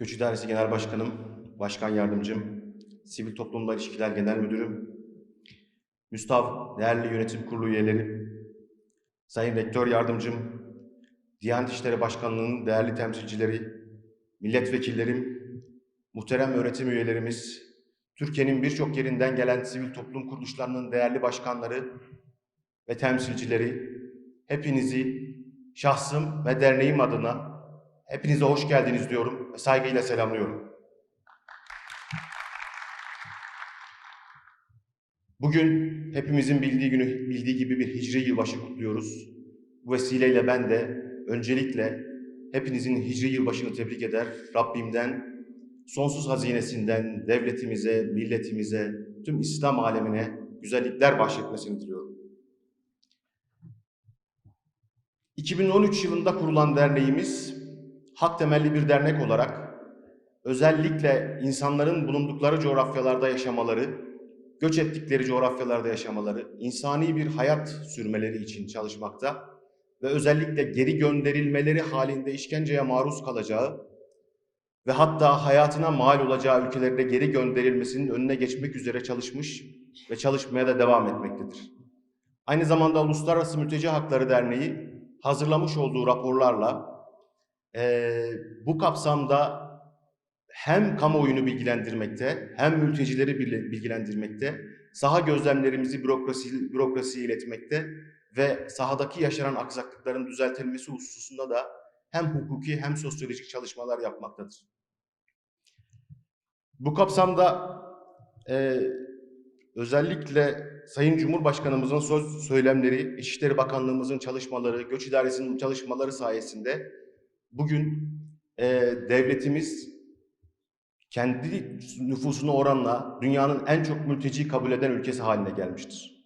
Göç İdaresi Genel Başkanım, Başkan Yardımcım, Sivil Toplumla İlişkiler Genel Müdürüm, Müstav değerli yönetim kurulu üyeleri, Sayın Rektör Yardımcım, Diyanet İşleri Başkanlığı'nın değerli temsilcileri, milletvekillerim, muhterem öğretim üyelerimiz, Türkiye'nin birçok yerinden gelen sivil toplum kuruluşlarının değerli başkanları ve temsilcileri, hepinizi şahsım ve derneğim adına hepinize hoş geldiniz diyorum saygıyla selamlıyorum. Bugün hepimizin bildiği günü bildiği gibi bir hicri yılbaşı kutluyoruz. Bu vesileyle ben de öncelikle hepinizin hicri yılbaşını tebrik eder. Rabbimden sonsuz hazinesinden devletimize, milletimize, tüm İslam alemine güzellikler bahşetmesini diliyorum. 2013 yılında kurulan derneğimiz hak temelli bir dernek olarak özellikle insanların bulundukları coğrafyalarda yaşamaları, göç ettikleri coğrafyalarda yaşamaları, insani bir hayat sürmeleri için çalışmakta ve özellikle geri gönderilmeleri halinde işkenceye maruz kalacağı ve hatta hayatına mal olacağı ülkelerine geri gönderilmesinin önüne geçmek üzere çalışmış ve çalışmaya da devam etmektedir. Aynı zamanda Uluslararası Mülteci Hakları Derneği hazırlamış olduğu raporlarla eee, bu kapsamda hem kamuoyunu bilgilendirmekte hem mültecileri bilgilendirmekte, saha gözlemlerimizi bürokrasi, bürokrasiye iletmekte ve sahadaki yaşanan aksaklıkların düzeltilmesi hususunda da hem hukuki hem sosyolojik çalışmalar yapmaktadır. Bu kapsamda eee, özellikle Sayın Cumhurbaşkanımızın söz söylemleri, İçişleri Bakanlığımızın çalışmaları, Göç İdaresi'nin çalışmaları sayesinde bugün eee, devletimiz kendi nüfusuna oranla dünyanın en çok mülteci kabul eden ülkesi haline gelmiştir.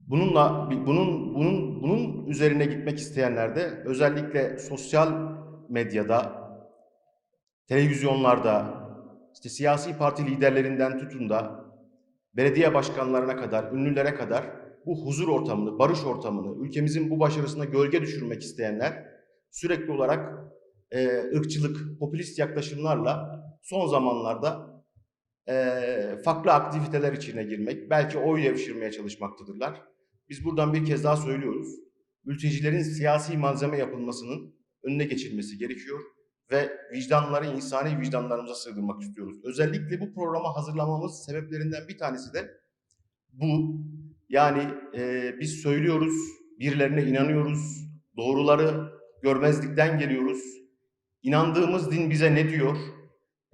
Bununla bunun bunun bunun üzerine gitmek isteyenler de özellikle sosyal medyada, televizyonlarda, işte siyasi parti liderlerinden tutun da belediye başkanlarına kadar, ünlülere kadar bu huzur ortamını, barış ortamını, ülkemizin bu başarısına gölge düşürmek isteyenler sürekli olarak e, ırkçılık, popülist yaklaşımlarla son zamanlarda e, farklı aktiviteler içine girmek, belki oy devşirmeye çalışmaktadırlar. Biz buradan bir kez daha söylüyoruz. Mültecilerin siyasi malzeme yapılmasının önüne geçilmesi gerekiyor ve vicdanları insani vicdanlarımıza sığdırmak istiyoruz. Özellikle bu programı hazırlamamız sebeplerinden bir tanesi de bu. Yani e, biz söylüyoruz, birilerine inanıyoruz, doğruları görmezlikten geliyoruz. İnandığımız din bize ne diyor?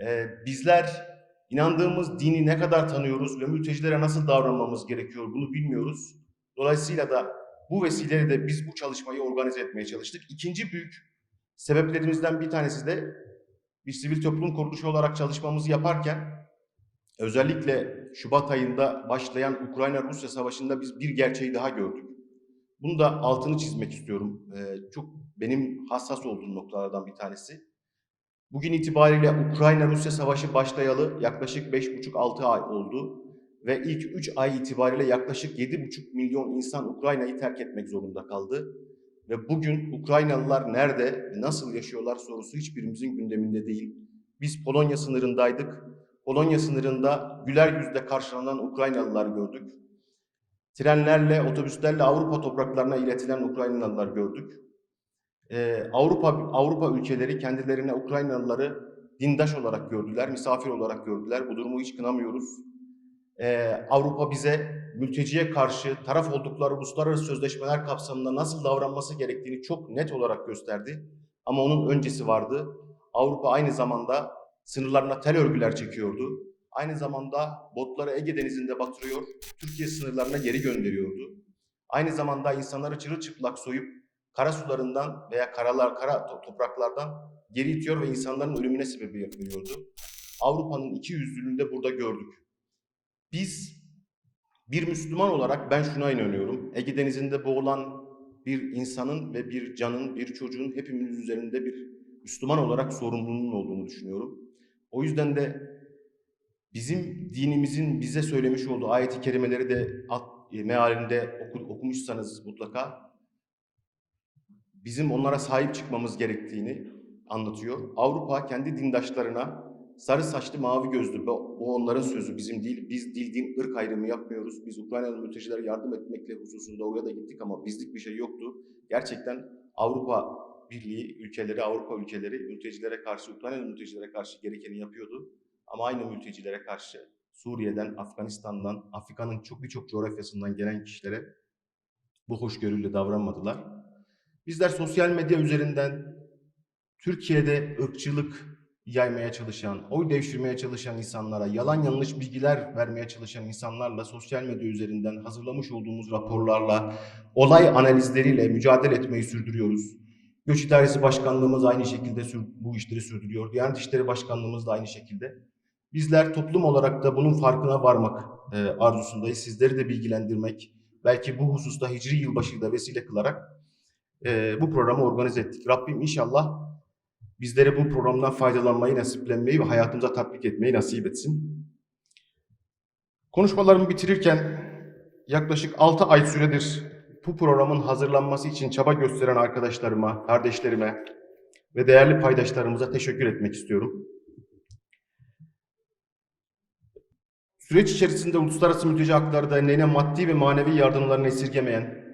E, bizler inandığımız dini ne kadar tanıyoruz ve mültecilere nasıl davranmamız gerekiyor bunu bilmiyoruz. Dolayısıyla da bu vesileyle de biz bu çalışmayı organize etmeye çalıştık. İkinci büyük sebeplerimizden bir tanesi de bir sivil toplum kuruluşu olarak çalışmamızı yaparken özellikle Şubat ayında başlayan Ukrayna-Rusya savaşında biz bir gerçeği daha gördük. Bunu da altını çizmek istiyorum. Ee, çok benim hassas olduğum noktalardan bir tanesi. Bugün itibariyle Ukrayna-Rusya savaşı başlayalı yaklaşık 5,5-6 ay oldu ve ilk 3 ay itibariyle yaklaşık 7,5 milyon insan Ukrayna'yı terk etmek zorunda kaldı. Ve bugün Ukraynalılar nerede, nasıl yaşıyorlar sorusu hiçbirimizin gündeminde değil. Biz Polonya sınırındaydık. Polonya sınırında güler yüzle karşılanan Ukraynalılar gördük. Trenlerle, otobüslerle Avrupa topraklarına iletilen Ukraynalılar gördük. Ee, Avrupa Avrupa ülkeleri kendilerine Ukraynalıları dindaş olarak gördüler, misafir olarak gördüler. Bu durumu hiç kınamıyoruz. Ee, Avrupa bize mülteciye karşı taraf oldukları uluslararası sözleşmeler kapsamında nasıl davranması gerektiğini çok net olarak gösterdi. Ama onun öncesi vardı. Avrupa aynı zamanda sınırlarına tel örgüler çekiyordu. Aynı zamanda botları Ege Denizi'nde batırıyor, Türkiye sınırlarına geri gönderiyordu. Aynı zamanda insanları çırılçıplak soyup kara sularından veya karalar, kara to- topraklardan geri itiyor ve insanların ölümüne sebebiyet veriyordu. Avrupa'nın iki yüzlülüğünü de burada gördük. Biz bir Müslüman olarak ben şuna inanıyorum. Ege Denizi'nde boğulan bir insanın ve bir canın, bir çocuğun hepimiz üzerinde bir Müslüman olarak sorumluluğunun olduğunu düşünüyorum. O yüzden de bizim dinimizin bize söylemiş olduğu ayet-i kerimeleri de at, e, mealinde oku, okumuşsanız mutlaka bizim onlara sahip çıkmamız gerektiğini anlatıyor. Avrupa kendi dindaşlarına sarı saçlı mavi gözlü, bu onların sözü bizim değil, biz dil din ırk ayrımı yapmıyoruz. Biz Ukraynalı mültecilere yardım etmekle hususunda oraya da gittik ama bizlik bir şey yoktu. Gerçekten Avrupa Birliği ülkeleri, Avrupa ülkeleri mültecilere karşı, Ukraynalı mültecilere karşı gerekeni yapıyordu. Ama aynı mültecilere karşı Suriye'den, Afganistan'dan, Afrika'nın çok birçok coğrafyasından gelen kişilere bu hoşgörüyle davranmadılar. Bizler sosyal medya üzerinden Türkiye'de ırkçılık yaymaya çalışan, oy devşirmeye çalışan insanlara, yalan yanlış bilgiler vermeye çalışan insanlarla sosyal medya üzerinden hazırlamış olduğumuz raporlarla, olay analizleriyle mücadele etmeyi sürdürüyoruz. Göç İdaresi Başkanlığımız aynı şekilde bu işleri sürdürüyor. Diyanet İşleri Başkanlığımız da aynı şekilde. Bizler toplum olarak da bunun farkına varmak e, arzusundayız. Sizleri de bilgilendirmek, belki bu hususta Hicri yılbaşıyı da vesile kılarak e, bu programı organize ettik. Rabbim inşallah bizlere bu programdan faydalanmayı, nasiplenmeyi ve hayatımıza tatbik etmeyi nasip etsin. Konuşmalarımı bitirirken yaklaşık 6 ay süredir bu programın hazırlanması için çaba gösteren arkadaşlarıma, kardeşlerime ve değerli paydaşlarımıza teşekkür etmek istiyorum. Süreç içerisinde Uluslararası Mülteci Hakları Derneği'ne maddi ve manevi yardımlarını esirgemeyen,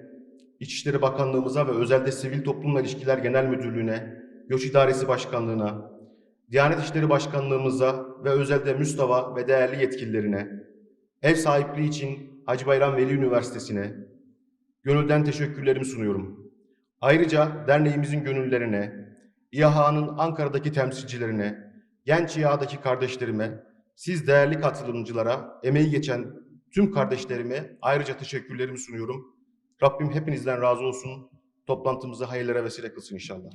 İçişleri Bakanlığımıza ve özelde Sivil Toplumla İlişkiler Genel Müdürlüğü'ne, Göç İdaresi Başkanlığı'na, Diyanet İşleri Başkanlığımıza ve özelde Mustafa ve değerli yetkililerine, ev sahipliği için Hacı Bayram Veli Üniversitesi'ne gönülden teşekkürlerimi sunuyorum. Ayrıca derneğimizin gönüllerine, İHA'nın Ankara'daki temsilcilerine, Genç İHA'daki kardeşlerime, siz değerli katılımcılara, emeği geçen tüm kardeşlerime ayrıca teşekkürlerimi sunuyorum. Rabbim hepinizden razı olsun. Toplantımızı hayırlara vesile kılsın inşallah.